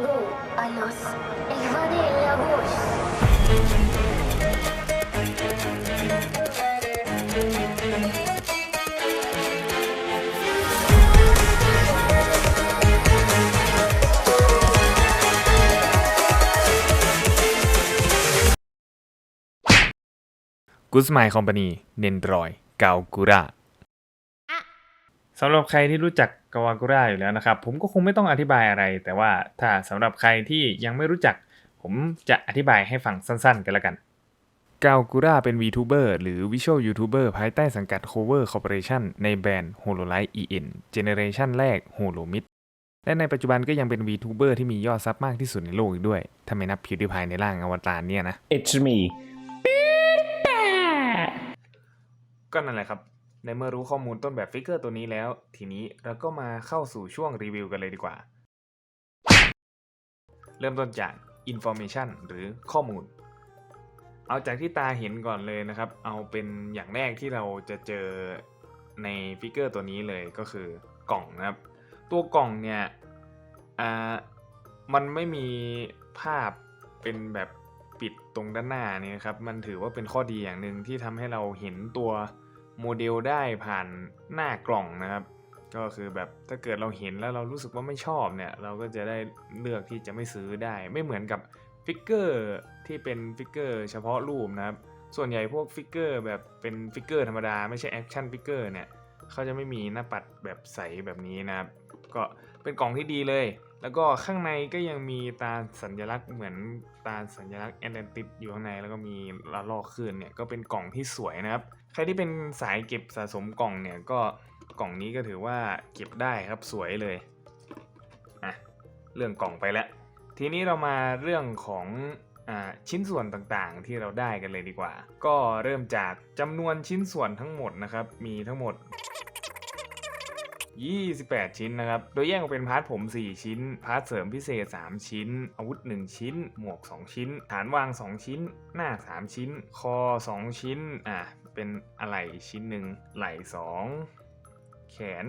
Lago a los Elvade Lagos. กูสมายคอมพานีเนนดรอย กากูราสำหรับใครที่รู้จัก กาวากูราอยู่แล้วนะครับ ผมก็คงไม่ต้องอธิบายอะไร แต่ว่าถ้าสำหรับใครที่ยังไม่รู้จัก ผมจะอธิบายให้ฟังสั้นๆ กันแล้วกันกากูราเป็น VTuber หรือ Visual YouTuber ภายใต้สังกัด Cover Corporation ในแบรนด์ HoloLite EN Generation แรก HoloMid และในปัจจุบันก็ยังเป็น VTuber ที่มียอดซับมากที่สุดในโลกอีกด้วย ถ้าไม่นับ PewDiePie ในร่างอวตารเนี่ยนะ It's me. ก็นั่นแหละครับ ในเมื่อรู้ข้อมูลต้นแบบฟิกเกอร์ตัวนี้แล้ว ทีนี้เราก็มาเข้าสู่ช่วงรีวิวกันเลยดีกว่า เริ่มต้นจาก Information หรือข้อมูล เอาจากที่ตาเห็นก่อนเลยนะครับ เอาเป็นอย่างแรกที่เราจะเจอในฟิกเกอร์ตัวนี้เลยก็คือกล่องนะครับ ตัวกล่องเนี่ยอ่ามันไม่มีภาพเป็นแบบปิดตรงด้านหน้านี่นะครับ มันถือว่าเป็นข้อดีอย่างหนึ่งที่ทำให้เราเห็นตัว โมเดลได้ผ่านหน้ากล่องนะครับ ก็คือแบบถ้าเกิดเราเห็นแล้วเรารู้สึกว่าไม่ชอบเนี่ย เราก็จะได้เลือกที่จะไม่ซื้อได้ ไม่เหมือนกับฟิกเกอร์ที่เป็นฟิกเกอร์เฉพาะรูปนะครับ ส่วนใหญ่พวกฟิกเกอร์แบบเป็นฟิกเกอร์ธรรมดาไม่ใช่แอคชั่นฟิกเกอร์เนี่ยเขาจะไม่มีหน้าปัดแบบใสแบบนี้นะครับ ก็เป็นกล่องที่ดีเลย แล้วก็ข้างในก็ยังมีตาสัญลักษณ์เหมือนตาสัญลักษณ์แอนแลนติสอยู่ข้างในแล้วก็มีละลอกคลื่นเนี่ยก็เป็นกล่องที่สวยนะครับ ใครที่เป็นสายเก็บสะสมกล่องเนี่ยก็กล่องนี้ก็ถือว่าเก็บได้ครับสวยเลยอะเรื่องกล่องไปแล้ว ทีนี้เรามาเรื่องของอชิ้นส่วนต่างๆ ที่เราได้กันเลยดีกว่า ก็เริ่มจากจำนวนชิ้นส่วนทั้งหมดนะครับ มีทั้งหมด 28 ชิ้นนะครับ โดยแยกออกเป็นพาร์ทผม 4 ชิ้น พาร์ทเสริมพิเศษ 3 ชิ้น อาวุธ 1 ชิ้น หมวก 2 ชิ้น ฐานวาง 2 ชิ้น หน้า 3 ชิ้น คอ 2 ชิ้น อะ เป็นอะไหล่ชิ้นหนึ่ง ไหล่ 2 แขน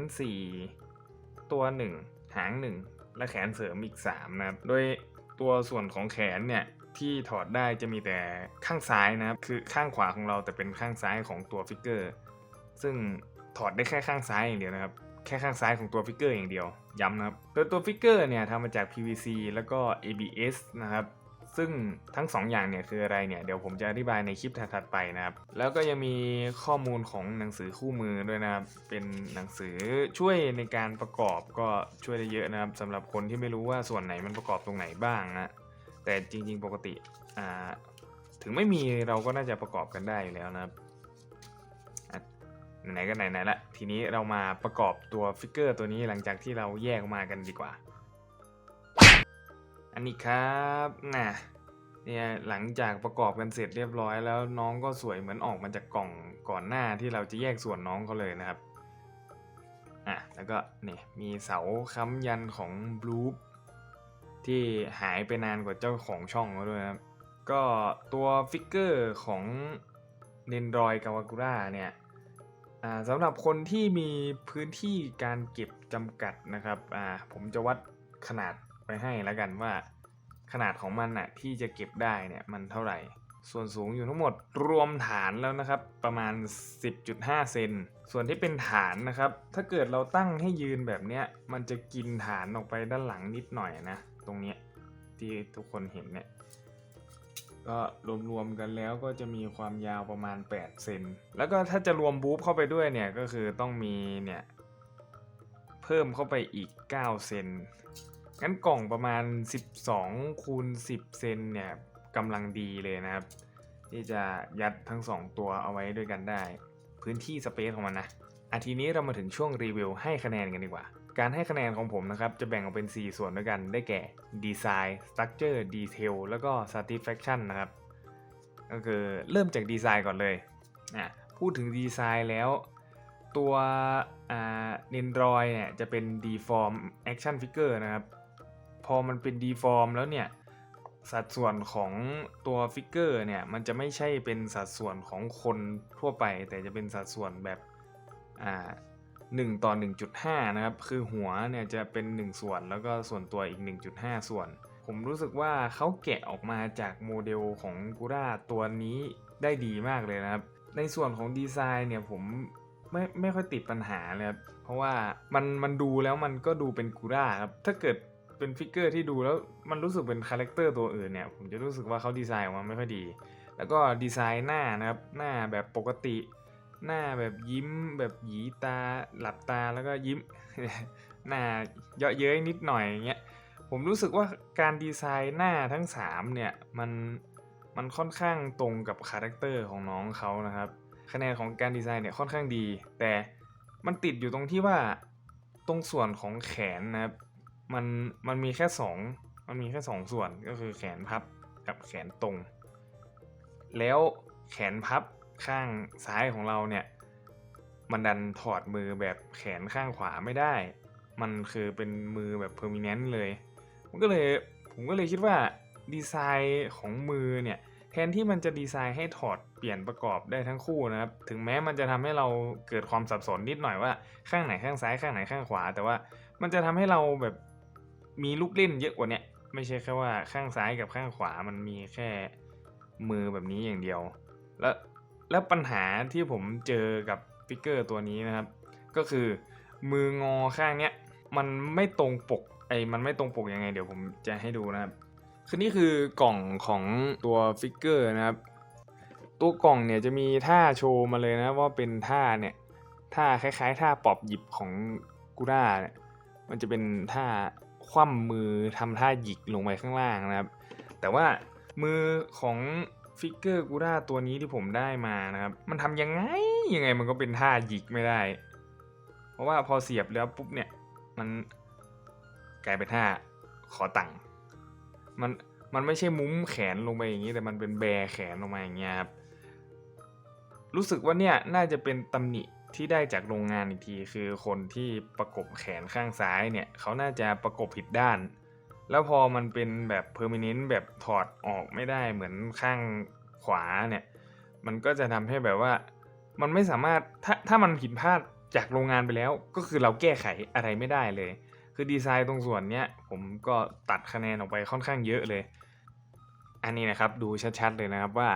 4 ตัว 1 หาง 1 และแขนเสริมอีก 3 นะครับ โดยตัวส่วนของแขนเนี่ยที่ถอดได้จะมีแต่ข้างซ้ายนะครับ คือข้างขวาของเราแต่เป็นข้างซ้ายของตัวฟิกเกอร์ ซึ่งถอดได้แค่ข้างซ้ายอย่างเดียวนะครับ แค่ข้างซ้ายของตัวฟิกเกอร์อย่างเดียว ย้ำนะครับโดยตัวฟิกเกอร์เนี่ยทำมาจาก PVC แล้วก็ ABS นะครับซึ่งทั้ง2ออย่างเนี่ยคืออะไรเนี่ยเดี๋ยวผมจะอธิบายในคลิปถัดๆไปนะครับ แล้วก็ยังมีข้อมูลของหนังสือคู่มือด้วยนะครับ เป็นหนังสือช่วยในการประกอบก็ช่วยได้เยอะนะครับสำหรับคนที่ไม่รู้ว่าส่วนไหนมันประกอบตรงไหนบ้างนะแต่จริงๆปกติถึงไม่มีเราก็น่าจะประกอบกันได้อยู่แล้วนะครับอะ ไหนๆก็ไหนๆละทีนี้เรามาประกอบตัวฟิกเกอร์ตัวนี้หลังจากที่เราแยกมากันดีกว่า อันนี้ครับน่ะเนี่ยหลังจากประกอบกันเสร็จเรียบร้อย แล้วน้องก็สวยเหมือนออกมาจากกล่องก่อนหน้าที่เราจะแยกส่วนน้องเขาเลยนะครับอะแล้วก็นี่มีเสาค้ำยันของบลูปที่หายไปนานกว่าเจ้าของช่องเขาด้วยครับก็ตัวฟิกเกอร์ของเนนรอยกาวากุระเนี่ย สำหรับคนที่มีพื้นที่การเก็บจำกัดนะครับผมจะวัดขนาดไปให้แล้วกันว่า ขนาดของมันน่ะที่จะเก็บได้เนี่ยมันเท่าไหร่ ส่วนสูงอยู่ทั้งหมดรวมฐานแล้วนะครับประมาณ 10.5 เซนส่วนที่เป็นฐานนะครับ ถ้าเกิดเราตั้งให้ยืนแบบเนี้ยมันจะกินฐานออกไปด้านหลังนิดหน่อยนะ ตรงเนี้ยที่ทุกคนเห็นเนี่ย ก็รวมๆกันแล้วก็จะมีความยาวประมาณ 8 เซน แล้วก็ถ้าจะรวมบูฟเข้าไปด้วยเนี่ยก็คือต้องมีเนี่ยเพิ่มเข้าไปอีก 9 เซน งั้นกล่องประมาณ 12คูณ10 เซนเนี่ยกำลังดีเลยนะครับ ที่จะยัดทั้ง 2 ตัวเอาไว้ด้วยกันได้ พื้นที่สเปซของมันนะอาทีนี้เรามาถึงช่วงรีวิวให้คะแนนกันดีกว่า การให้คะแนนของผมนะครับ จะแบ่งออกเป็น 4 ส่วนด้วยกันได้แก่ดีไซน์ Structure Detail แล้วก็ Satisfaction นะครับ ก็คือเริ่มจากดีไซน์ก่อนเลยอะพูดถึงดีไซน์แล้ว ตัวอ่าเนนรอยเนี่ยจะเป็น deform action figure นะครับ พอมันเป็น deform แล้วเนี่ย สัดส่วนของตัวฟิกเกอร์เนี่ย มันจะไม่ใช่เป็นสัดส่วนของคนทั่วไป แต่จะเป็นสัดส่วนแบบอ่า 1 ต่อ 1.5 นะครับ คือหัวเนี่ยจะเป็น 1 ส่วนแล้วก็ส่วนตัวอีก 1.5 ส่วน ผมรู้สึกว่าเขาแกะออกมาจากโมเดลของกูร่าตัวนี้ได้ดีมากเลยนะครับ ในส่วนของดีไซน์เนี่ยผมไม่ไม่ค่อยติดปัญหาเลยครับเพราะว่ามันมันดูแล้วมันก็ดูเป็นกูร่าครับ ถ้าเกิดเป็นฟิกเกอร์ที่ดูแล้วมันรู้สึกเป็นคาแรคเตอร์ตัวอื่นเนี่ยผมจะรู้สึกว่าเขาดีไซน์ออกมาไม่ค่อยดี แล้วก็ดีไซน์หน้านะครับหน้าแบบปกติ หน้าแบบยิ้มแบบหยีตาหลับตาแล้วก็ยิ้ม หน้าเยาะเย้ยนิดหน่อยอย่างเงี้ยผมรู้สึกว่าการดีไซน์หน้าทั้ง 3 เนี่ย มันมันค่อนข้างตรงกับคาแรคเตอร์ของน้องเขานะครับ คะแนนของการดีไซน์เนี่ยค่อนข้างดี แต่มันติดอยู่ตรงที่ว่าตรงส่วนของแขนนะครับมันมันมีแค่สองมันมีแค่สองส่วนก็คือแขนพับกับแขนตรง แล้วแขนพับ ข้างซ้ายของเราเนี่ย มันดันถอดมือแบบแขนข้างขวาไม่ได้ มันคือเป็นมือแบบเพอร์มิเนนต์เลยผมก็เลยผมก็เลยคิดว่าดีไซน์ของมือเนี่ยแทนที่มันจะดีไซน์ให้ถอดเปลี่ยนประกอบได้ทั้งคู่นะครับ ถึงแม้มันจะทำให้เราเกิดความสับสนนิดหน่อยว่าข้างไหนข้างซ้ายข้างไหนข้างขวา แต่ว่ามันจะทำให้เราแบบมีลูกเล่นเยอะกว่าเนี้ยไม่ใช่แค่ว่าข้างซ้ายกับข้างขวามันมีแค่มือแบบนี้อย่างเดียว แล้ว แล้วปัญหาที่ผมเจอกับฟิกเกอร์ตัวนี้นะครับ ก็คือมืองอข้างเนี้ยมันไม่ตรงปกไอ้มันไม่ตรงปกยังไง เดี๋ยวผมจะให้ดูนะครับคือนี่คือกล่องของตัวฟิกเกอร์นะครับ ตัวกล่องเนี่ยจะมีท่าโชว์มาเลยนะว่าเป็นท่าเนี่ยท่าคล้ายๆ ท่าปอบหยิบของกูร่าเนี่ยมันจะเป็นท่าคว่ำมือทำท่าหยิกลงไปข้างล่างนะครับ แต่ว่ามือของ ฟิกเกอร์กูร่าตัวนี้ที่ผมได้มานะครับ มันทำยังไงยังไงมันก็เป็นท่าหยิกไม่ได้ เพราะว่าพอเสียบแล้วปุ๊บเนี่ย มันกลายเป็นท่าขอตังค์มันมันไม่ใช่มุ้มแขนลงไปอย่างนี้แต่มันเป็นแบแขนลงมาอย่างเงี้ยครับรู้สึกว่าเนี่ยน่าจะเป็นตำหนิที่ได้จากโรงงานอีกที คือคนที่ประกบแขนข้างซ้ายเนี่ยเขาน่าจะประกบผิดด้าน แล้วพอมันเป็นแบบเพอร์มิเนนต์แบบถอดออกไม่ได้เหมือนข้างขวาเนี่ย มันก็จะทำให้แบบว่า มันไม่สามารถถ้าถ้ามันผิดพลาดจากโรงงานไปแล้ว ก็คือเราแก้ไขอะไรไม่ได้เลย คือดีไซน์ตรงส่วนเนี้ยผมก็ตัดคะแนนออกไปค่อนข้างเยอะเลย อันนี้นะครับดูชัดๆเลยนะครับว่า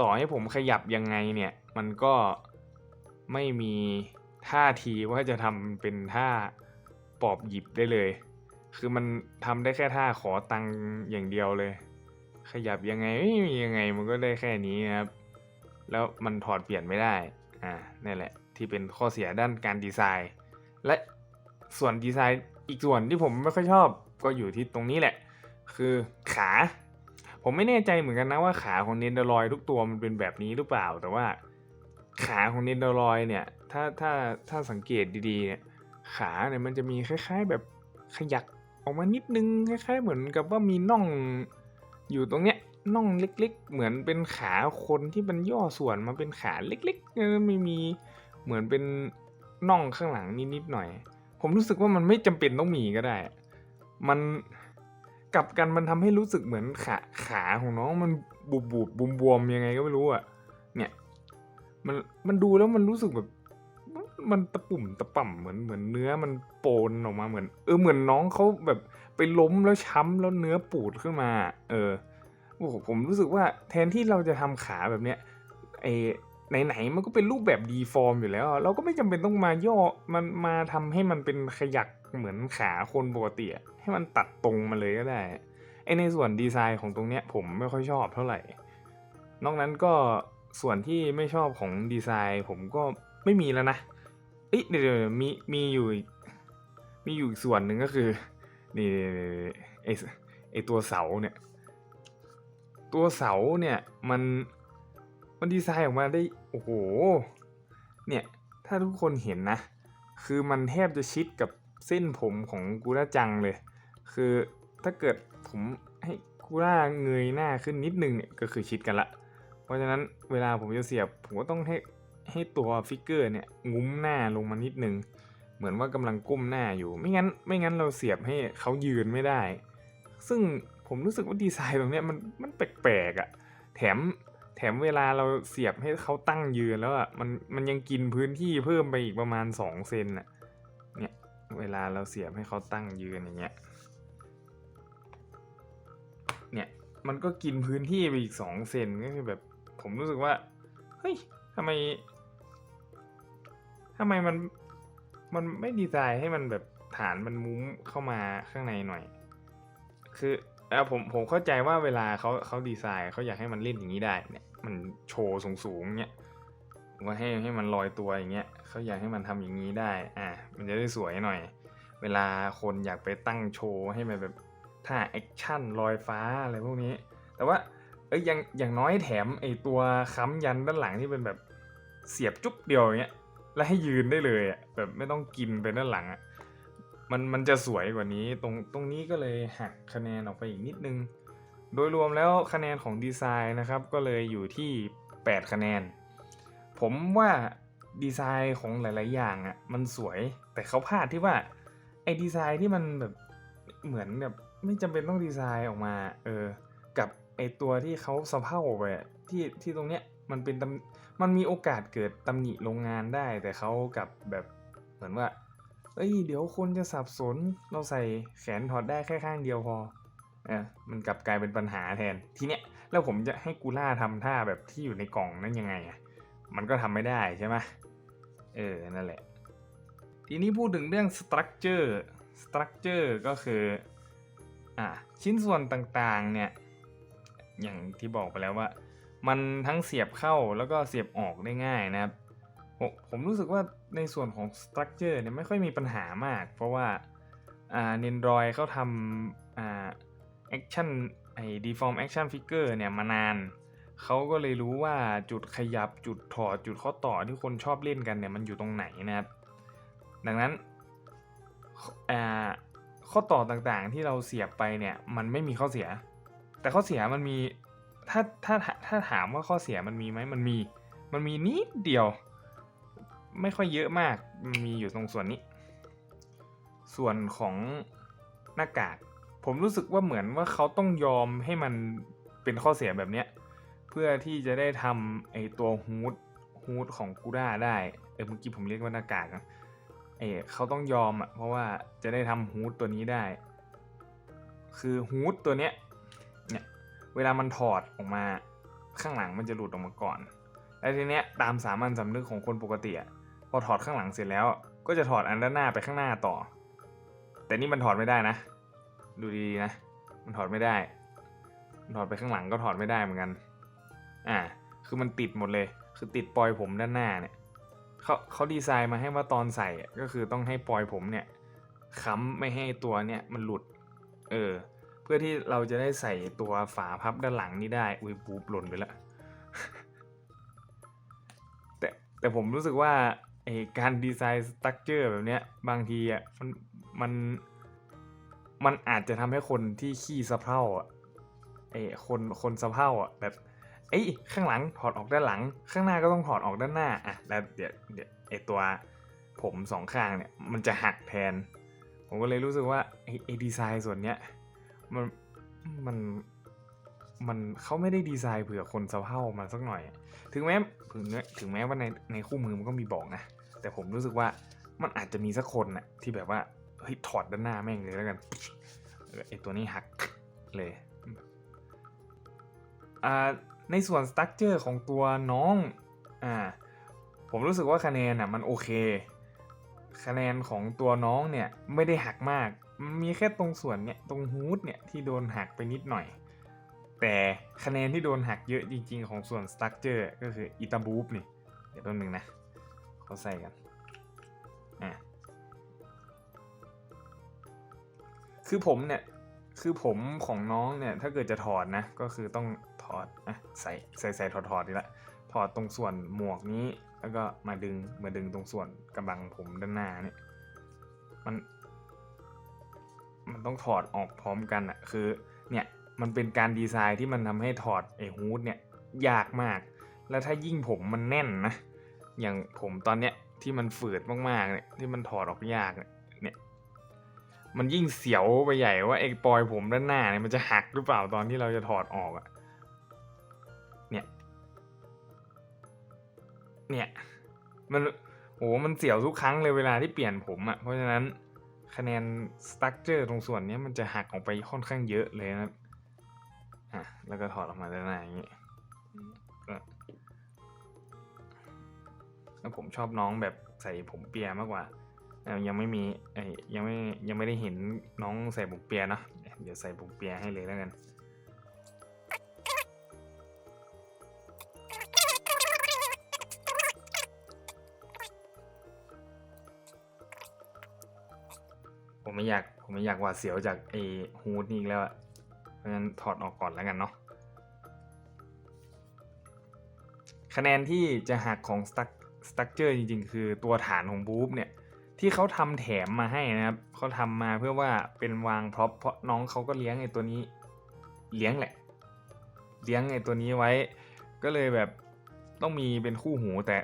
ต่อให้ผมขยับยังไงเนี่ยมันก็ไม่มีท่าทีว่าจะทำเป็นท่าปอบหยิบได้เลย คือมันทำได้แค่ท่าขอตังค์อย่างเดียวเลย ขยับยังไงไม่มียังไงมันก็ได้แค่นี้ครับ แล้วมันถอดเปลี่ยนไม่ได้ อ่านี่แหละ ที่เป็นข้อเสียด้านการดีไซน์ และส่วนดีไซน์อีกส่วนที่ผมไม่ค่อยชอบก็อยู่ที่ตรงนี้แหละ คือขา ผมไม่แน่ใจเหมือนกันนะว่าขาของเนนเดอรอยทุกตัวมันเป็นแบบนี้หรือเปล่า แต่ว่าขาของเนนเดอรอยเนี่ย ถ้าถ้าถ้าสังเกตดีๆเนี่ยขาเนี่ยมันจะมีคล้าย ๆ แบบขยัก ออกมานิดนึงคล้ายๆเหมือนกับว่ามีน่องอยู่ตรงเนี้ยน่องเล็ก ๆ เหมือนเป็นขาคนที่มันย่อส่วนมาเป็นขาเล็กๆไม่มีเหมือนเป็นน่องข้างหลังนิดๆหน่อย ผมรู้สึกว่ามันไม่จำเป็นต้องมีก็ได้ มันกลับกันมันทำให้รู้สึกเหมือนขาขาของน้องมันบูบบูบบวมบวมๆยังไงก็ไม่รู้อะเนี่ยมันมันดูแล้วมันรู้สึกแบบ มันตะปุ่มตะป่ำเหมือนเหมือนเนื้อมันโปนออกมาเหมือน เออเหมือนน้องเขาแบบไปล้มแล้วช้ำแล้วเนื้อปูดขึ้นมา เออโอ้โหผมรู้สึกว่าแทนที่เราจะทำขาแบบเนี้ยไอไหนๆมันก็เป็นรูปแบบดีฟอร์มอยู่แล้ว เราก็ไม่จำเป็นต้องมาย่อมันมาทำให้มันเป็นขยักเหมือนขาคนปกติให้มันตัดตรงมาเลยก็ได้ไอในส่วนดีไซน์ของตรงเนี้ยผมไม่ค่อยชอบเท่าไหร่ นอกนั้นก็ส่วนที่ไม่ชอบของดีไซน์ผมก็ไม่มีแล้วนะ เอ้ยเดี๋ยวมีมีอยู่มีอยู่อีกส่วนหนึ่งก็คือนี่ไอไอตัวเสาเนี่ย ตัวเสาเนี่ยมันมันดีไซน์ออกมาได้โอ้โหเนี่ยถ้าทุกคนเห็นนะ คือมันแทบจะชิดกับเส้นผมของกูร่าจังเลย คือถ้าเกิดผมให้กูร่าเงยหน้าขึ้นนิดนึงเนี่ยก็คือชิดกันละ เพราะฉะนั้นเวลาผมจะเสียบผมก็ต้องให้ ให้ตัวฟิกเกอร์เนี่ยงุ้มหน้าลงมานิดนึง เหมือนว่ากำลังก้มหน้าอยู่ ไม่งั้นไม่งั้นเราเสียบให้เขายืนไม่ได้ ซึ่งผมรู้สึกว่าดีไซน์ตรงเนี้ยมันมันแปลกๆอะ่ะแถมแถมเวลาเราเสียบให้เขาตั้งยืนแล้วอะมันมันยังกินพื้นที่เพิ่มไปอีกประมาณสองเซนอะเนี่ยเวลาเราเสียบให้เขาตั้งยืนอย่างเงี้ยเนี่ยมันก็กินพื้นที่ไปอีกสองเซนก็คือแบบผมรู้สึกว่าเฮ้ยทำไม ทำไมมันมันไม่ดีไซน์ให้มันแบบฐานมันมุ้งเข้ามาข้างในหน่อย คือเออผมผมเข้าใจว่าเวลาเขาเขาดีไซน์เขาอยากให้มันเล่นอย่างนี้ได้เนี่ยมันโชว์สูงสูงเนี่ยว่าให้ให้มันลอยตัวอย่างเงี้ยเขาอยากให้มันทำอย่างนี้ได้ อะมันจะได้สวยหน่อย เวลาคนอยากไปตั้งโชว์ให้มันแบบท่าแอคชั่นลอยฟ้าอะไรพวกนี้ แต่ว่าเอ้ยอย่างอย่างน้อยแถมไอตัวค้ำยันด้านหลังที่เป็นแบบเสียบจุ๊บเดียวอย่างเงี้ย แล้วให้ยืนได้เลยอะแบบไม่ต้องกินไปด้านหลังอะมันมันจะสวยกว่านี้ตรงตรงนี้ก็เลยหักคะแนนออกไปอีกนิดนึง โดยรวมแล้วคะแนนของดีไซน์นะครับก็เลยอยู่ที่ 8 คะแนน ผมว่าดีไซน์ของหลาย ๆ อย่างอะมันสวยแต่เขาพลาดที่ว่าไอ้ดีไซน์ที่มันแบบเหมือนแบบไม่จำเป็นต้องดีไซน์ออกมาเออกับไอตัวที่เขาสะเพร่าไปที่ที่ตรงเนี้ยมันเป็นตำ มันมีโอกาสเกิดตำหนิโรงงานได้ แต่เขากับแบบเหมือนว่า เอ้ย เดี๋ยวคนจะสับสน เราใส่แขนถอดได้แค่ข้างเดียวพอเออมันกลับกลายเป็นปัญหาแทน ทีเนี้ย แล้วผมจะให้กูล่าทำท่าแบบที่อยู่ในกล่องนั้นยังไงอะ มันก็ทำไม่ได้ใช่ไหมเออ นั่นแหละ ทีนี้พูดถึงเรื่อง structure structure ก็คือ อะ ชิ้นส่วนต่างๆเนี่ย อย่างที่บอกไปแล้วว่า มันทั้งเสียบเข้าแล้วก็เสียบออกได้ง่ายนะครับ ผมผมรู้สึกว่าในส่วนของ structure เนี่ยไม่ค่อยมีปัญหามาก เพราะว่าอ่า Nendroid เขาทำแอ่า action ไอ้ deform action figure เนี่ยมานาน เขาก็เลยรู้ว่าจุดขยับจุดถอดจุดข้อต่อที่คนชอบเล่นกันเนี่ยมันอยู่ตรงไหนนะครับ ดังนั้นข้อต่อต่างๆที่เราเสียบไปเนี่ยมันไม่มีข้อเสีย แต่ข้อเสียมันมี ถ้าถ้าถ้าถามว่าข้อเสียมันมีไหมมันมี มันมีนิดเดียว ไม่ค่อยเยอะมากมันมีอยู่ตรงส่วนนี้ ส่วนของหน้ากาก ผมรู้สึกว่าเหมือนว่าเขาต้องยอมให้มันเป็นข้อเสียแบบเนี้ยเพื่อที่จะได้ทำไอตัวฮูดฮูดของกูด้าได้ เออเมื่อกี้ผมเรียกว่าหน้ากากนะเออเขาต้องยอมอะเพราะว่าจะได้ทำฮูดตัวนี้ได้ คือฮูดตัวเนี้ย เวลามันถอดออกมาข้างหลังมันจะหลุดออกมาก่อน แล้วทีเนี้ยตามสามัญสำนึกของคนปกติอะพอถอดข้างหลังเสร็จแล้ว ก็จะถอดอันด้านหน้าไปข้างหน้าต่อ แต่นี่มันถอดไม่ได้นะ ดูดีๆนะ มันถอดไม่ได้มันถอดไปข้างหลังก็ถอดไม่ได้เหมือนกัน อ่า คือมันติดหมดเลย คือติดปลอยผมด้านหน้าเนี่ยเขาเขาดีไซน์มาให้ว่าตอนใส่ก็คือต้องให้ปลอยผมเนี่ยค้ำไม่ให้ตัวเนี่ยมันหลุด เออ พื่อที่เราจะได้ใส่ตัวฝาพับด้านหลังนี้ได้ อุ้ยปูบหล่นไปแล้วแต่แต่ผมรู้สึกว่าไอการดีไซน์สตั๊กเจอร์แบบเนี้ยบางทีอะมันมันมันอาจจะทำให้คนที่ขี้สะเพร่าอะไอคนคนสะเพร่าอะแบบเอ้ข้างหลังถอดออกด้านหลัง ข้างหน้าก็ต้องถอดออกด้านหน้าอะแล้วเดี๋ยวเดี๋ยวไอตัวผมสองข้างเนี่ยมันจะหักแทน ผมก็เลยรู้สึกว่าไอไอดีไซน์ส่วนเนี้ย มันมันมันเขาไม่ได้ดีไซน์เผื่อคนสะเพามาสักหน่อย ถึงแม้ถึงแม้ถึงแม้ว่าในในคู่มือมันก็มีบอกนะ แต่ผมรู้สึกว่ามันอาจจะมีสักคนน่ะที่แบบว่าเฮ้ยถอดด้านหน้าแม่งเลยแล้วกันไอตัวนี้หักเลยอ่าในส่วนสตั๊กเจอร์ของตัวน้องอ่าผมรู้สึกว่าคะแนนอะมันโอเค คะแนนของตัวน้องเนี่ยไม่ได้หักมาก มีแค่ตรงส่วนเนี่ยตรงฮูดเนี่ยที่โดนหักไปนิดหน่อย แต่คะแนนที่โดนหักเยอะจริง ๆ ของส่วนสตั๊กเจอร์ก็คืออิตาบูฟนี่ เดี๋ยวต้นหนึ่งนะเขาใส่กันอะคือผมเนี่ยคือผมของน้องเนี่ยถ้าเกิดจะถอดนะก็คือต้องถอดอะใส่ใส่ใส่ถอดถอดดีละถอดตรงส่วนหมวกนี้แล้วก็มาดึงมาดึงตรงส่วนกระบังผมด้านหน้าเนี่ยมัน มันต้องถอดออกพร้อมกันอะคือเนี่ยมันเป็นการดีไซน์ที่มันทำให้ถอดไอ้ฮูดเนี่ยยากมาก แล้วถ้ายิ่งผมมันแน่นนะอย่างผมตอนเนี้ยที่มันฝืดมากๆเนี่ยที่มันถอดออกยากเนี่ยเนี่ยมันยิ่งเสียวไปใหญ่ว่าไอ้ปลอยผมด้านหน้าเนี่ยมันจะหักหรือเปล่าตอนที่เราจะถอดออกอะเนี่ยเนี่ยมันโอ้มันเสียวทุกครั้งเลยเวลาที่เปลี่ยนผมอะ่ะเพราะฉะนั้น คะแนนสตั๊กเจอร์ตรงส่วนเนี้ยมันจะหักออกไปค่อนข้างเยอะเลยนะครับอะแล้วก็ถอดออกมาด้านหน้าอย่างนี้ก็แล้วผมชอบน้องแบบใส่ผมเปียมากกว่าเอ่อยังไม่มีไอ้ยยังไม่ยังไม่ได้เห็นน้องใส่ผมเปียเนอะเดี๋ยวใส่ผมเปียให้เลยแล้วกัน ผมไม่อยากผมไม่อยากหวาดเสียวจากไอ้ฮูดนี่อีกแล้วอะเพราะฉะนั้นถอดออกก่อนแล้วกันเนาะคะแนนที่จะหักของสตั๊กสตั๊กเจอร์จริงๆ คือตัวฐานของบูฟเนี่ย ที่เขาทำแถมมาให้นะครับเขาทำมาเพื่อว่าเป็นวางพร็อพเพราะน้องเขาก็เลี้ยงไอ้ตัวนี้เลี้ยงแหละ เลี้ยงไอ้ตัวนี้ไว้ ก็เลยแบบต้องมีเป็นคู่หูแต่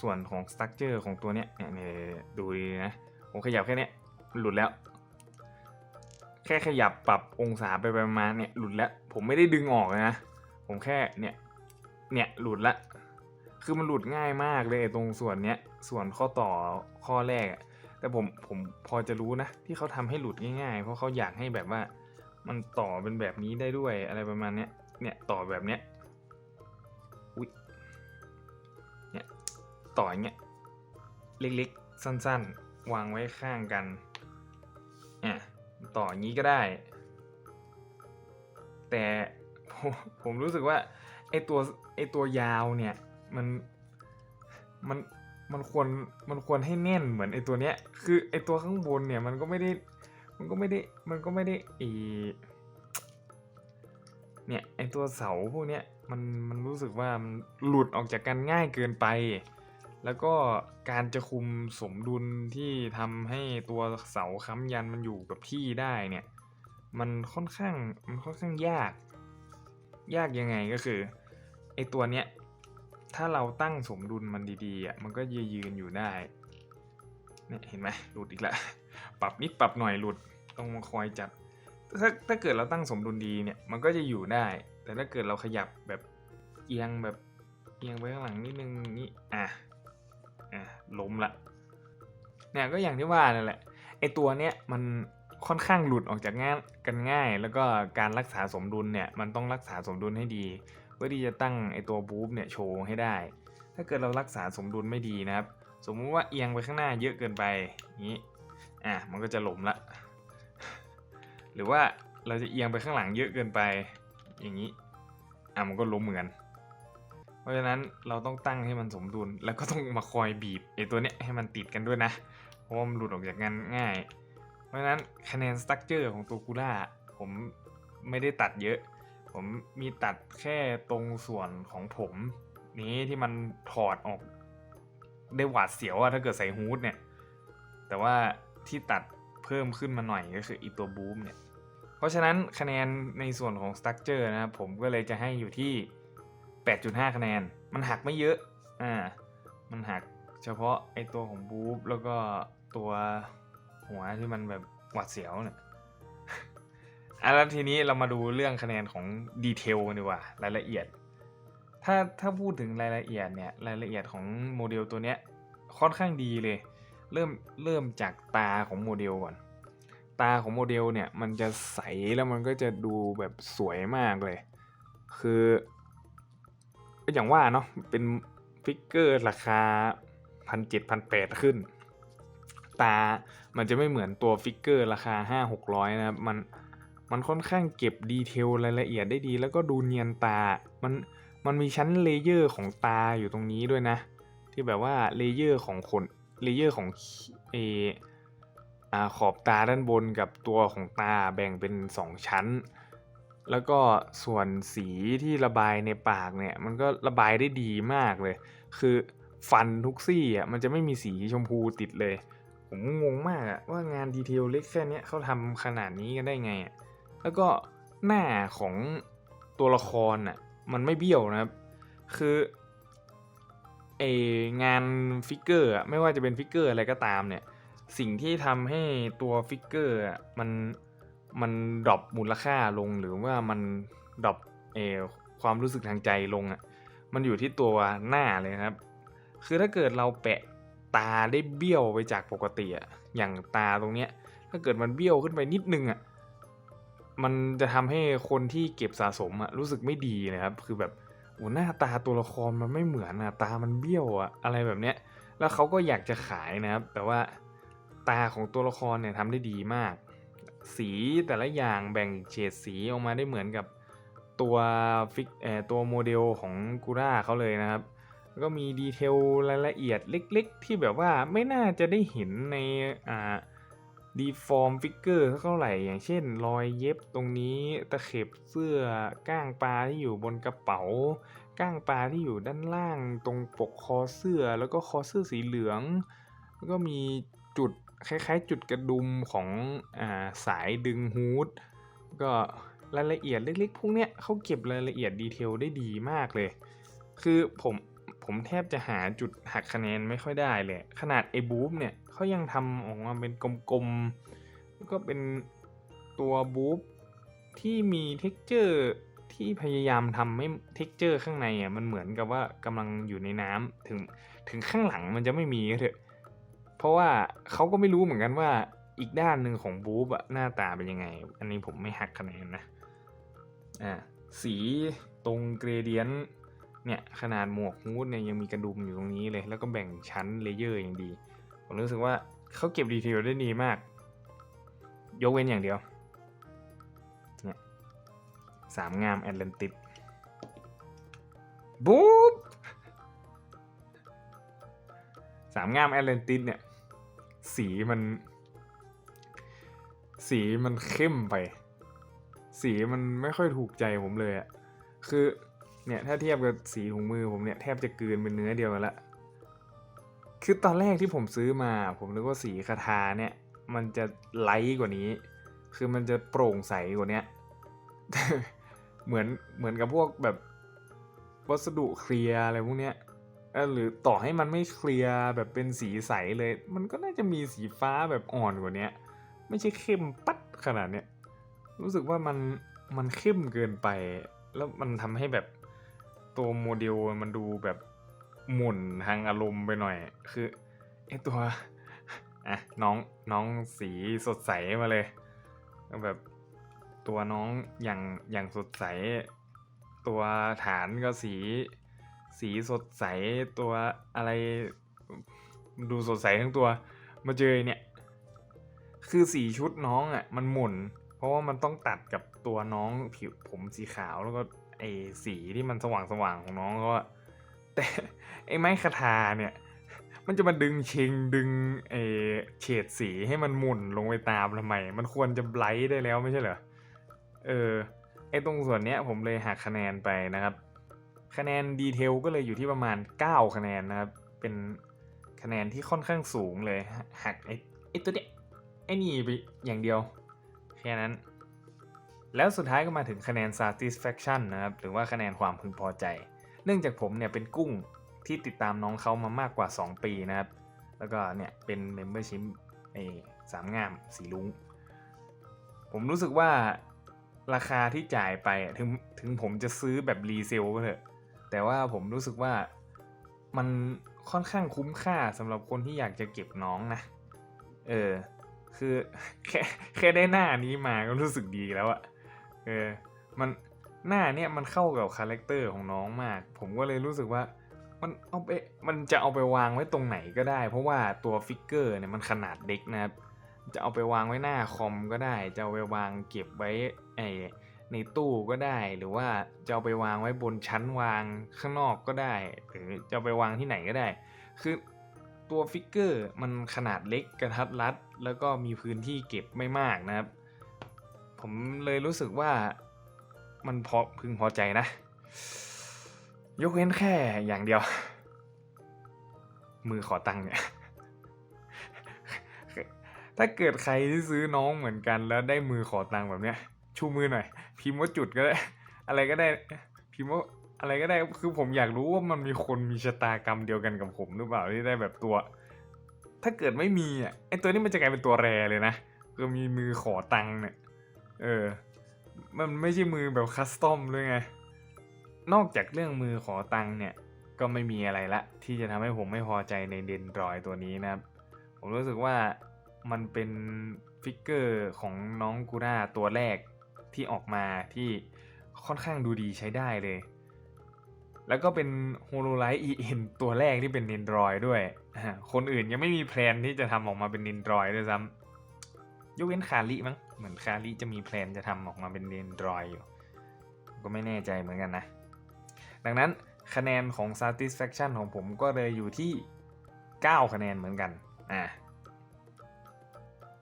ส่วนของสตั๊กเจอร์ของตัวเนี้ยเนี่ยเนี่ยดูดีนะ ผมขยับแค่เนี้ย หลุดแล้ว แค่ขยับปรับองศาไปประมาณเนี่ยหลุดแล้ว ผมไม่ได้ดึงออกนะ ผมแค่เนี่ย เนี่ยหลุดละ คือมันหลุดง่ายมากเลยตรงส่วนเนี้ย ส่วนข้อต่อข้อแรก แต่ผมผมพอจะรู้นะ ที่เขาทำให้หลุดง่ายๆ เพราะเขาอยากให้แบบว่า มันต่อเป็นแบบนี้ได้ด้วยอะไรประมาณเนี้ย เนี่ยต่อแบบเนี้ย อุ้ยเนี่ยต่ออย่างเงี้ยเล็กๆ สั้นๆ วางไว้ข้างกัน อะต่ออย่างนี้ก็ได้ แต่ผมผมรู้สึกว่าไอตัวไอตัวยาวเนี่ยมันมันมันควรมันควรให้แน่นเหมือนไอตัวเนี้ย คือไอตัวข้างบนเนี่ยมันก็ไม่ได้มันก็ไม่ได้มันก็ไม่ได้ไอเนี่ยไอตัวเสาพวกเนี้ยมันมันรู้สึกว่ามันหลุดออกจากกันง่ายเกินไป แล้วก็การจะคุมสมดุลที่ทำให้ตัวเสาค้ำยันมันอยู่กับที่ได้เนี่ย มันค่อนข้างมันค่อนข้างยาก ยากยังไงก็คือไอตัวเนี้ยถ้าเราตั้งสมดุลมันดีๆอะมันก็ยืนยืนอยู่ได้เนี่ยเห็นไหมหลุดอีกแล้วปรับนิดปรับหน่อยหลุดต้องมาคอยจับถ้าถ้าเกิดเราตั้งสมดุลดีเนี่ยมันก็จะอยู่ได้ แต่ถ้าเกิดเราขยับแบบเอียงแบบเอียงไปข้างหลังนิดนึงนี่อะ อะล้มละเนี่ยก็อย่างที่ว่านั่นแหละไอตัวเนี้ยมันค่อนข้างหลุดออกจากง่ายกันง่าย แล้วก็การรักษาสมดุลเนี่ยมันต้องรักษาสมดุลให้ดี เพื่อที่จะตั้งไอตัวบูฟเนี่ยโชว์ให้ได้ ถ้าเกิดเรารักษาสมดุลไม่ดีนะครับ สมมุติว่าเอียงไปข้างหน้าเยอะเกินไปอย่างนี้อะมันก็จะหล้มละ หรือว่าเราจะเอียงไปข้างหลังเยอะเกินไป อย่างนี้อะมันก็ล้มเหมือนกัน ราะฉะนั้นเราต้องตั้งให้มันสมดุล แล้วก็ต้องมาคอยบีบไอ้ตัวเนี้ยให้มันติดกันด้วยนะ เพราะว่ามันหลุดออกจากกันง่าย เพราะฉะนั้นคะแนนสตั๊กเจอร์ของตัวกูล่าผมไม่ได้ตัดเยอะ ผมมีตัดแค่ตรงส่วนของผม นี้ที่มันถอดออกได้หวาดเสียวอะถ้าเกิดใส่ฮูดเนี่ย แต่ว่าที่ตัดเพิ่มขึ้นมาหน่อยก็คืออีตัวบูมเนี่ย เพราะฉะนั้นคะแนนในส่วนของ structure นะครับผมก็เลยจะให้อยู่ที่ 8.5 คะแนน มันหักไม่เยอะ อ่า มันหักเฉพาะไอตัวของบูฟแล้วก็ตัวหัวที่มันแบบหวาดเสียวเนี่ยอะแล้วทีนี้เรามาดูเรื่องคะแนนของดีเทลกันดีกว่ารายละเอียด ถ้าถ้าพูดถึงรายละเอียดเนี่ยรายละเอียดของโมเดลตัวเนี้ยค่อนข้างดีเลย เริ่มเริ่มจากตาของโมเดลก่อน ตาของโมเดลเนี่ยมันจะใสแล้วมันก็จะดูแบบสวยมากเลย คือ ก็อย่างว่าเนาะเป็นฟิกเกอร์ราคาพันเจ็ดพันแปดขึ้น ตามันจะไม่เหมือนตัวฟิกเกอร์ราคาห้าหกร้อยนะครับมันมันค่อนข้างเก็บดีเทลรายละเอียดได้ดี แล้วก็ดูเนียนตา มันมันมีชั้นเลเยอร์ของตาอยู่ตรงนี้ด้วยนะ ที่แบบว่าเลเยอร์ของขนเลเยอร์ของเออขอบตาด้านบนกับตัวของตาแบ่งเป็น 2 ชั้น แล้วก็ส่วนสีที่ระบายในปากเนี่ย มันก็ระบายได้ดีมากเลย คือฟันทุกซี่อะมันจะไม่มีสีชมพูติดเลย ผมงงมากอะว่างานดีเทลเล็กแค่เนี้ยเขาทำขนาดนี้กันได้ไงอะแล้วก็หน้าของตัวละครอะมันไม่เบี้ยวนะครับ คือไองานฟิกเกอร์อะไม่ว่าจะเป็นฟิกเกอร์อะไรก็ตามเนี่ย สิ่งที่ทำให้ตัวฟิกเกอร์อะมัน มันดรอปมูลค่าลงหรือว่ามันดรอปเอความรู้สึกทางใจลงอะ่ะมันอยู่ที่ตัวหน้าเลยครับ คือถ้าเกิดเราแปะตาได้เบี้ยวไปจากปกติอะอย่างตาตรงเนี้ยถ้าเกิดมันเบี้ยวขึ้นไปนิดนึงอะมันจะทำให้คนที่เก็บสะสมอะรู้สึกไม่ดีนะครับ คือแบบโอ้หน้าตาตัวละครมันไม่เหมือนอะตามันเบี้ยวอะอะไรแบบเนี้ย แล้วเขาก็อยากจะขายนะครับ แต่ว่าตาของตัวละครเนี่ยทำได้ดีมาก สีแต่ละอย่างแบ่งเฉดสีออกมาได้เหมือนกับตัวฟิกเอตัวโมเดลของกูร่าเขาเลยนะครับ ก็มีดีเทลรายละเอียดเล็กๆ ที่แบบว่าไม่น่าจะได้เห็นในอ่าดีฟอร์มฟิกเกอร์เท่าไหร่ อย่างเช่น รอยเย็บตรงนี้ตะเข็บเสื้อก้างปลาที่อยู่บนกระเป๋า ก้างปลาที่อยู่ด้านล่างตรงปกคอเสื้อแล้วก็คอเสื้อสีเหลือง แล้วก็มีจุด คล้ายๆ จุดกระดุมของอ่าสายดึงฮูดก็รายละเอียดเล็กๆ พวกเนี้ยเขาเก็บรายละเอียดดีเทลได้ดีมากเลย คือผมผมแทบจะหาจุดหักคะแนนไม่ค่อยได้เลย ขนาดไอ้บูฟเนี่ยเขายังทำออกมาเป็นกลมๆแล้วก็เป็นตัวบูฟที่มีเท็กเจอร์ที่พยายามทำให้เท็กเจอร์ข้างในอะมันเหมือนกับว่ากำลังอยู่ในน้ำถึงถึงข้างหลังมันจะไม่มีก็เถอะ เพราะว่าเขาก็ไม่รู้เหมือนกันว่าอีกด้านหนึ่งของบูฟอะหน้าตาเป็นยังไง อันนี้ผมไม่หักคะแนนนะอ่าสีตรงเกรเดียนเนี่ยขนาดหมวกฮูดเนี่ยยังมีกระดุมอยู่ตรงนี้เลย แล้วก็แบ่งชั้นเลเยอร์อย่างดี ผมรู้สึกว่าเขาเก็บดีเทลได้ดีมาก ยกเว้นอย่างเดียวเนี่ยสามงามแอตแลนติสบู๊บสามงามแอตแลนติสเนี่ย สีมัน สีมันเข้มไป สีมันไม่ค่อยถูกใจผมเลยอะคือเนี่ยถ้าเทียบกับสีถุงมือผมเนี่ยแทบจะกืนเป็นเนื้อเดียวกันละคือตอนแรกที่ผมซื้อมา ผมนึกว่าสีคาทาเนี่ย มันจะไลท์กว่านี้ คือมันจะโปร่งใสกว่าเนี้ยเหมือนเหมือนกับพวกแบบวัสดุเคลียร์อะไรพวกเนี้ย หรือต่อให้มันไม่เคลียร์แบบเป็นสีใสเลย มันก็น่าจะมีสีฟ้าแบบอ่อนกว่านี้ไม่ใช่เข้มปัดขนาดเนี้ยรู้สึกว่ามันมันเข้มเกินไป แล้วมันทำให้แบบตัวโมเดลมันดูแบบหมุนทางอารมณ์ไปหน่อย คือไอตัวอะน้องน้องสีสดใสมาเลยแบบตัวน้องอย่างอย่างสดใส ตัวฐานก็สี สีสดใสตัวอะไร ดูสดใสทั้งตัว มาเจอเนี่ย คือสีชุดน้องอะ มันหมุน เพราะว่ามันต้องตัดกับตัวน้องผิวผมสีขาวแล้วก็ไอ้สีที่มันสว่างสว่างๆของน้องเขาแต่ไอ้ไม้คาทาเนี่ย มันจะมาดึงเชงดึงไอเฉดสีให้มันหมุนลงไปตามทำไม มันควรจะไบรท์ได้แล้วไม่ใช่เหรอเออไอ้ตรงส่วนเนี้ยผมเลยหักคะแนนไปนะครับ คะแนนดีเทลก็เลยอยู่ที่ประมาณ 9 คะแนนนะครับ เป็นคะแนนที่ค่อนข้างสูงเลยหักไอ้ไอ้ตัวเนี้ยไอ้นี่ไปอย่างเดียว แค่นั้น แล้วสุดท้ายก็มาถึงคะแนน satisfaction นะครับ หรือว่าคะแนนความพึงพอใจ เนื่องจากผมเนี่ยเป็นกุ้งที่ติดตามน้องเขามามากกว่า 2 ปีนะครับ แล้วก็เนี่ยเป็น membership ไอ้สามงามสีลุง ผมรู้สึกว่าราคาที่จ่ายไปถึงถึงผมจะซื้อแบบรีเซลก็เถอะ แต่ว่าผมรู้สึกว่ามันค่อนข้างคุ้มค่าสำหรับคนที่อยากจะเก็บน้องนะ เออ คือแค่แค่ได้หน้านี้มาก็รู้สึกดีแล้วอะเออ มันหน้าเนี่ยมันเข้ากับคาแรคเตอร์ของน้องมาก ผมก็เลยรู้สึกว่ามันเอาไปมันจะเอาไปวางไว้ตรงไหนก็ได้ เพราะว่าตัวฟิกเกอร์เนี่ยมันขนาดเด็กนะครับ จะเอาไปวางไว้หน้าคอมก็ได้ จะเอาไปวางเก็บไว้ไอ ในตู้ก็ได้ หรือว่าจะเอาไปวางไว้บนชั้นวางข้างนอกก็ได้ หรือจะเอาไปวางที่ไหนก็ได้ คือตัวฟิกเกอร์มันขนาดเล็กกระทัดรัด แล้วก็มีพื้นที่เก็บไม่มากนะครับ ผมเลยรู้สึกว่ามันพอพึงพอใจนะ ยกเว้นแค่อย่างเดียว มือขอตังค์เนี่ยถ้าเกิดใครที่ซื้อน้องเหมือนกันแล้วได้มือขอตังค์แบบเนี้ย ชูมือหน่อย พิมพ์ว่าจุดก็ได้ อะไรก็ได้ พิมพ์ว่าอะไรก็ได้คือผมอยากรู้ว่ามันมีคนมีชะตากรรมเดียวกันกับผมหรือเปล่าที่ได้แบบตัว ถ้าเกิดไม่มีอะไอตัวนี้มันจะกลายเป็นตัวแรเลยนะคือมีมือขอตังค์เนี่ย เออ มันไม่ใช่มือแบบคัสตอมด้วยไง นอกจากเรื่องมือขอตังค์เนี่ย ก็ไม่มีอะไรละ ที่จะทำให้ผมไม่พอใจในเดนรอยตัวนี้นะครับ ผมรู้สึกว่ามันเป็นฟิกเกอร์ของน้องกูร่าตัวแรก ที่ออกมาที่ค่อนข้างดูดีใช้ได้เลย แล้วก็เป็นโฮโลไลท์ EN ตัวแรกที่เป็น Nendroid ด้วย คนอื่นยังไม่มีแพลนที่จะทำออกมาเป็น Nendroid ด้วยซ้ำยกเว้นคาริมั้ง เหมือนคาริจะมีแพลนจะทำออกมาเป็น Nendroid อยู่ ก็ไม่แน่ใจเหมือนกันนะ ดังนั้นคะแนนของ satisfaction ของผมก็เลยอยู่ที่ 9 คะแนนเหมือนกัน อ่า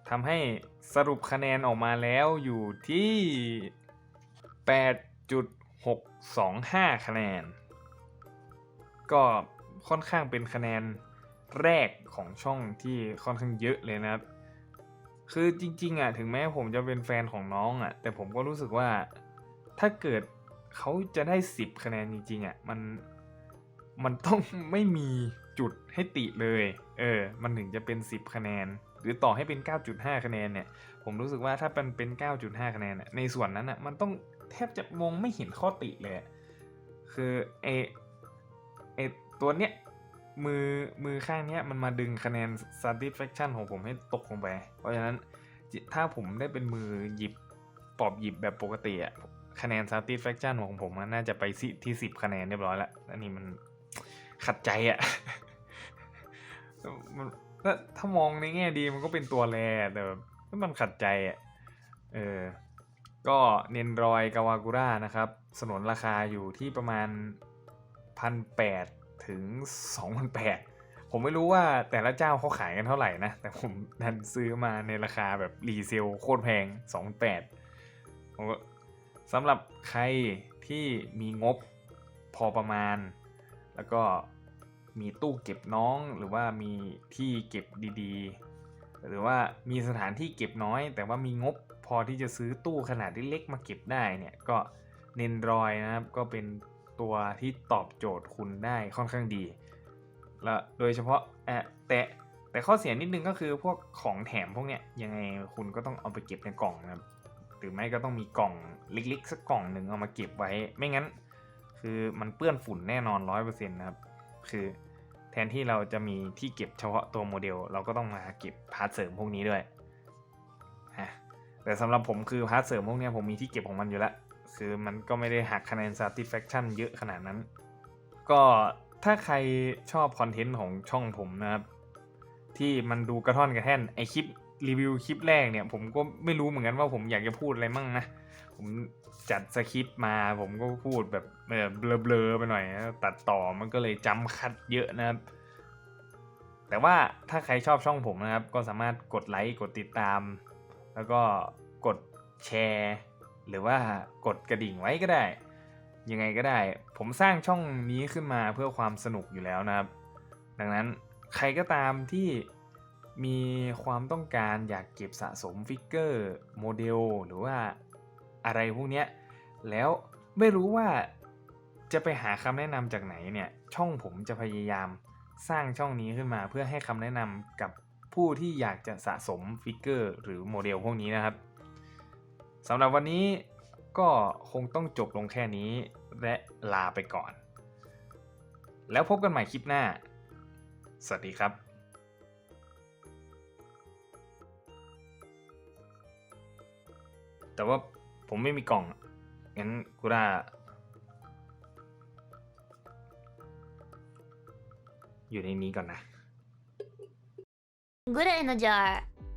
ทำให้สรุปคะแนนออกมาแล้วอยู่ที่ 8.625 คะแนน ก็ค่อนข้างเป็นคะแนนแรกของช่องที่ค่อนข้างเยอะเลยนะครับ คือจริงๆอะถึงแม้ผมจะเป็นแฟนของน้องอะ แต่ผมก็รู้สึกว่าถ้าเกิดเขาจะได้ 10 คะแนนจริงๆอะมันมันต้องไม่มีจุดให้ติเลย เออ มันถึงจะเป็น 10 คะแนน หรือต่อให้เป็น 9.5 คะแนนเนี่ย ผมรู้สึกว่าถ้าเป็นเป็น 9.5 คะแนนอะในส่วนนั้นอะมันต้องแทบจะมองไม่เห็นข้อติเลย คือไอไอตัวเนี้ยมือมือข้างเนี้ยมันมาดึงคะแนน satisfaction ของผมให้ตกลงไป เพราะฉะนั้นถ้าผมได้เป็นมือหยิบปอบหยิบแบบปกติอะคะแนน satisfaction ของผมมันน่าจะไปที่ 10 คะแนนเรียบร้อยแล้วอันนี้มันขัดใจอะ มันถ้าถ้ามองในแง่ดีมันก็เป็นตัวแรแต่แบบมันขัดใจอะเออก็เนนรอยกาวากุระนะครับสนนราคาอยู่ที่ประมาณพันแปดถึงสองพันแปดผมไม่รู้ว่าแต่ละเจ้าเขาขายกันเท่าไหร่นะ แต่ผมดันซื้อมาในราคาแบบรีเซลโคตรแพงสองแปดผมก็สำหรับใครที่มีงบพอประมาณ แล้วก็ มีตู้เก็บน้องหรือว่ามีที่เก็บดีๆ หรือว่ามีสถานที่เก็บน้อย แต่ว่ามีงบพอที่จะซื้อตู้ขนาดเล็กๆมาเก็บได้เนี่ยก็เนนรอยนะครับก็เป็นตัวที่ตอบโจทย์คุณได้ค่อนข้างดี และโดยเฉพาะแต่แต่ข้อเสียนิดนึงก็คือพวกของแถมพวกเนี้ยยังไงคุณก็ต้องเอาไปเก็บในกล่องนะครับหรือไม่ก็ต้องมีกล่องเล็กๆสักกล่องหนึ่งเอามาเก็บไว้ ไม่งั้น คือมันเปื้อนฝุ่นแน่นอนร้อยเปอร์เซ็นต์นะครับ คือ ทนที่เราจะมีที่เก็บเฉพาะตัวโมเดล เราก็ต้องมาเก็บพาร์ทเสริมพวกนี้ด้วยฮะแต่สำหรับผมคือพาร์ทเสริมพวกนี้ผมมีที่เก็บของมันอยู่แล้ว คือมันก็ไม่ได้หักคะแนน satisfaction เยอะขนาดนั้น ก็ถ้าใครชอบคอนเทนต์ของช่องผมนะครับ ที่มันดูกระท่อนกระแท่นไอคลิปรีวิวคลิปแรกเนี่ย ผมก็ไม่รู้เหมือนกันว่าผมอยากจะพูดอะไรมั่งนะ ผม จัดสคริปต์มาผมก็พูดแบบเออเบลอๆไปหน่อยนะตัดต่อมันก็เลยจำคัดเยอะนะครับ แต่ว่าถ้าใครชอบช่องผมนะครับ ก็สามารถกดไลค์กดติดตาม แล้วก็กดแชร์ หรือว่ากดกระดิ่งไว้ก็ได้ ยังไงก็ได้ ผมสร้างช่องนี้ขึ้นมาเพื่อความสนุกอยู่แล้วนะครับ ดังนั้นใครก็ตามที่มีความต้องการอยากเก็บสะสมฟิกเกอร์โมเดลหรือว่า อะไรพวกเนี้ยแล้วไม่รู้ว่าจะไปหาคำแนะนำจากไหนเนี่ยช่องผมจะพยายามสร้างช่องนี้ขึ้นมาเพื่อให้คำแนะนำกับผู้ที่อยากจะสะสมฟิกเกอร์หรือโมเดลพวกนี้นะครับสำหรับวันนี้ก็คงต้องจบลงแค่นี้และลาไปก่อน แล้วพบกันใหม่คลิปหน้า สวัสดีครับแต่ว่า ผมไม่มีกล่อง งั้นกูได้อยู่ในนี้ก่อนนะ Good in the jar